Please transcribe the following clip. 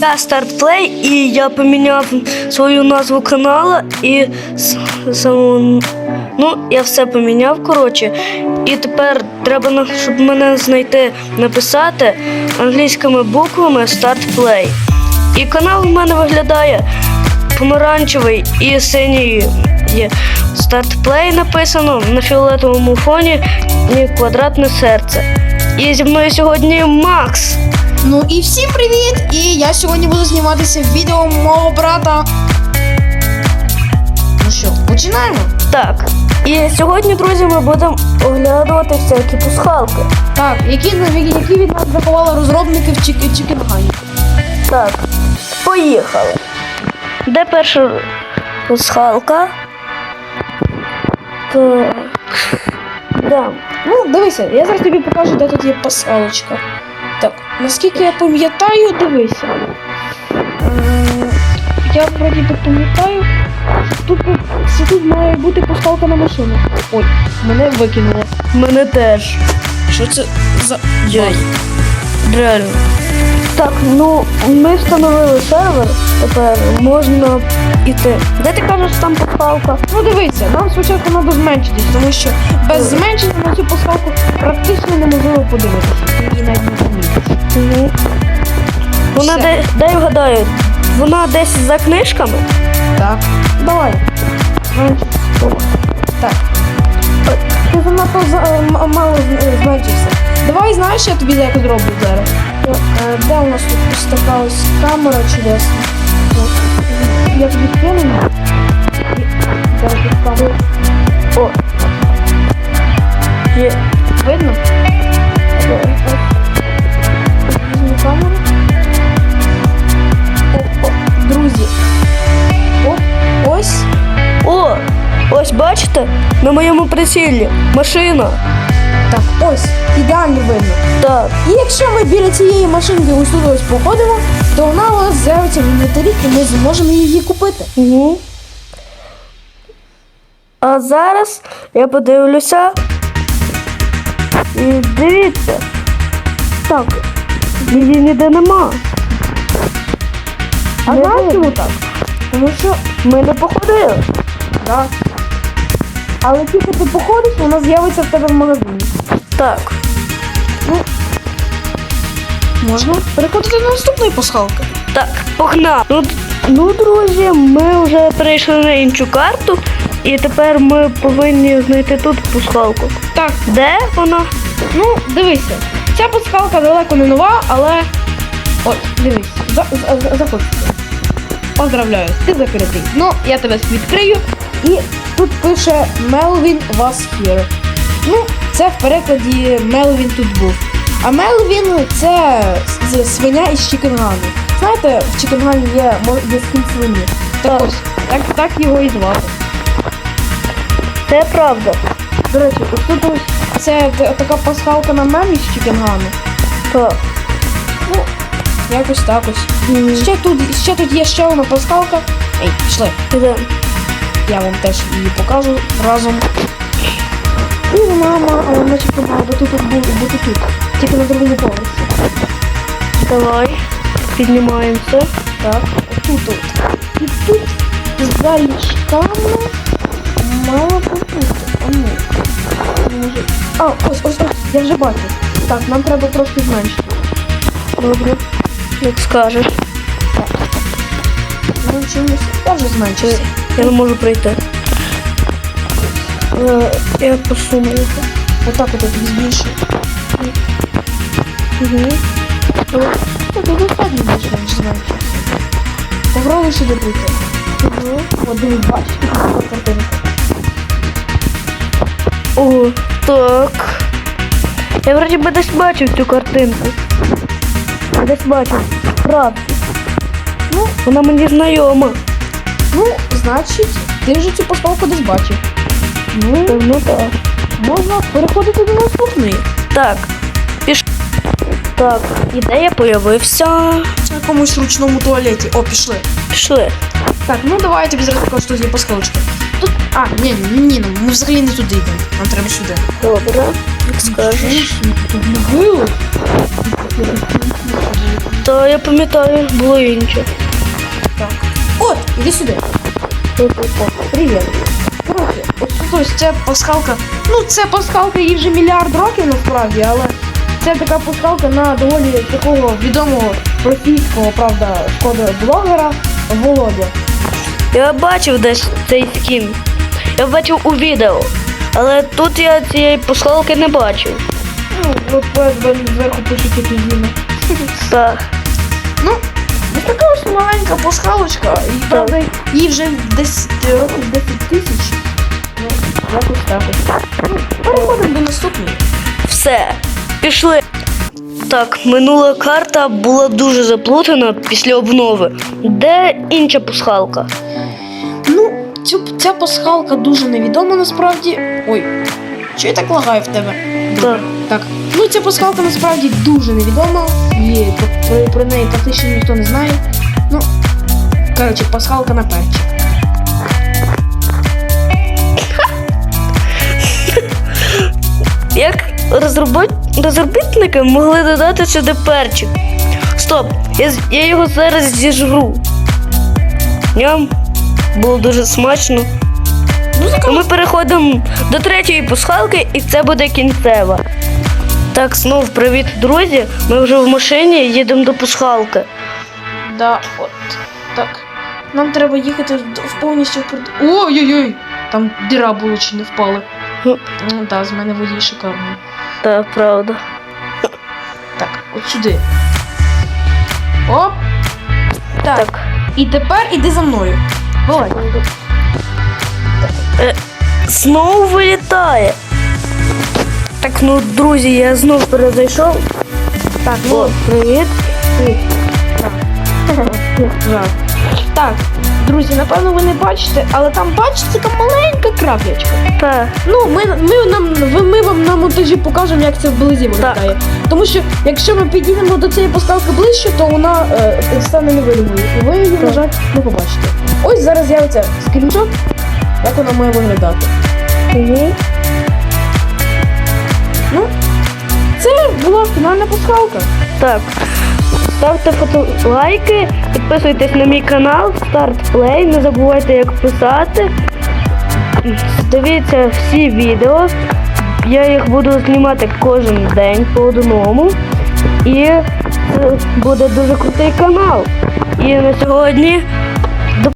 Я стартплей, і я поміняв свою назву каналу і. Ну, я все поміняв, коротше. І тепер треба, щоб мене знайти, написати англійськими буквами стартплей. І канал в мене виглядає помаранчевий і синій є. Стартплей написано на фіолетовому фоні і квадратне серце. І зі мною сьогодні Макс. Ну і всім привіт! І я сьогодні буду зніматися відео мого брата. Ну що, починаємо? Так. І сьогодні, друзі, ми будемо оглядувати всякі пасхалки. Так, які, які від нас заховали розробники в Чіки Чікенгані. Так, поїхали. Де перша пасхалка? Так. Да. Ну, дивися, я зараз тобі покажу, де тут є пасалочка. Наскільки я пам'ятаю, дивися. Е, Я вроді би пам'ятаю, що тут, що тут має бути пасхалка на машину. Ой, мене викинуло. Мене теж. Що це за. Йой. Реально. Так, ну ми встановили сервер, тепер можна йти. Де ти кажеш там пасхалка? Ну дивіться, нам спочатку треба зменшитись, тому що без зменшення на цю пасхалку практично неможливо подивитися. Угу. Вона Все. де, дай вгадаю, вона десь за книжками. Так. Давай. Так. Ти занадто за- е, м- мало з- е. Давай знаєш, я тобі якось зроблю зараз. Е, Де у нас тут ось така ось камера чудесна? От. Я тобі кину. І- тут камера. О. Є. Видно? Ось. На. Машина. Так, ось, ідеально видно. Так. І якщо ми біля цієї машинки ось тут ось походимо, то вона у нас з'явиться в інвентарі і ми зможемо її купити. Угу. А зараз я подивлюся. І дивіться. Так. Її ніде нема. А знаєш чому так? Тому що, Ми не походили. так. Але тільки ти походиш, вона з'явиться в тебе в магазині. Так. Можна переходити до наступної пасхалки. Так, погнали. Ну, ну, друзі, ми вже перейшли на іншу карту, і тепер ми повинні знайти тут пускалку. Так, Де вона? ну дивися. Ця пасхалка далеко не нова, але. От, дивись, за, за, за, заходь. Поздравляю, ти закритий. Ну, я тебе відкрию. І тут пише Melvin was here. Ну, це в перекладі Мелвін тут був. А Мелвін це свиня із Чікенгану. Знаєте, в Чікенгані є, є свині. Так ось, так, так його і звати. Це правда. До речі, ось тут ось це така пасхалка на мемі з Чікенгану. Так. Ну, якось так ось. Ще тут, ще тут є ще одна пасхалка. Ей, пішли. Де? Я вам теж її покажу разом. І вона начебто мала бути тут бу- бути тут. Тільки на другому поверсі. Давай. Піднімаємося. Так, тут от. І тут за ліжками мала би бути. А ну. Може. А, ось, ось, ось, я вже бачу. Так, нам треба трошки зменшити. Добре. Як скажеш. Ну, чомусь. Я вже зменшився. Я не можу пройти. Е, Я посуну його. Отак от тобі збільшую. Угу. Так, ну достатньо більш-менш зменшився. Попробуй сюди прийти. Угу. От дивись, бачиш, тут картинка. О, так. Я вроді би десь бачив цю картинку. Десь бачив. Правда. Ну, Вона мені знайома. ну, значить, ти вже цю поставку десь бачив. Ну, Ну так. можна переходити до наступної. Так. Піш. Так, і де я появився? На якомусь ручному туалеті. О, пішли. Пішли. Так, ну давай я тобі зараз покажу, що тут є пасхалочка. Тут. А, ні, ні, ні, ну, ми взагалі не туди йдемо. Нам треба сюди. Добре. Як скажеш. Тут могили. Та я пам'ятаю, було інше. Так. От, іди сюди. Привіт. Коротше, ось ця пасхалка. Ну, це пасхалка їй вже мільярд років насправді, але це така пасхалка на доволі такого відомого російського, правда, шкода блогера Володя. Я бачив десь цей скін. Я бачив у відео. Але тут я цієї пасхалки не бачив. Ну, от зверху пишуть які зміни. Так. Ну, маленька пасхалочка, і правда, їй вже десь років 10 тисяч. Ну, якось так ось. Ну, переходимо до наступної. Все, пішли. Так, минула карта була дуже заплутана після обнови. Де інша пасхалка? Ну, цю, ця пасхалка дуже невідома насправді. Ой, що я так лагаю в тебе? Так. Так. Ну, ця пасхалка насправді дуже невідома. І про, про, про неї практично ніхто не знає. Ну, коротше, пасхалка на перчик. Як розробітники могли додати сюди перчик? Стоп, я, я його зараз зіжру. Ням, було дуже смачно. Ну, Ну, Ми переходимо до третьої пасхалки, і це буде кінцева. Так, знов привіт, друзі. Ми вже в машині їдемо до пасхалки. Да, от. Так. Нам треба їхати в, повністю в Ой-ой-ой! Там діра була чи не впали. Ну. Ну, да, з мене водій шикарний. Так, правда. Так, от сюди. Оп! Так. Так. І тепер іди за мною. Давай. Знову вилітає. Так, ну, друзі, я знов перезайшов. Так, О, привіт. Так, друзі, напевно, ви не бачите, але там бачите, така маленька краплячка. Так. Ну, ми, ми, нам, ми вам на монтажі покажемо, як це вблизі виглядає. Тому що якщо ми підійдемо до цієї поставки ближче, то вона е, стане невидимою. І ви її, на жаль, не побачите. Ось зараз з'явиться скріншот, як вона має виглядати. Угу. Ну, це була фінальна пасхалка. Так. Ставте лайки, підписуйтесь на мій канал, старт плей, не забувайте як писати. Дивіться всі відео. Я їх буду знімати кожен день по одному. І це буде дуже крутий канал. І на сьогодні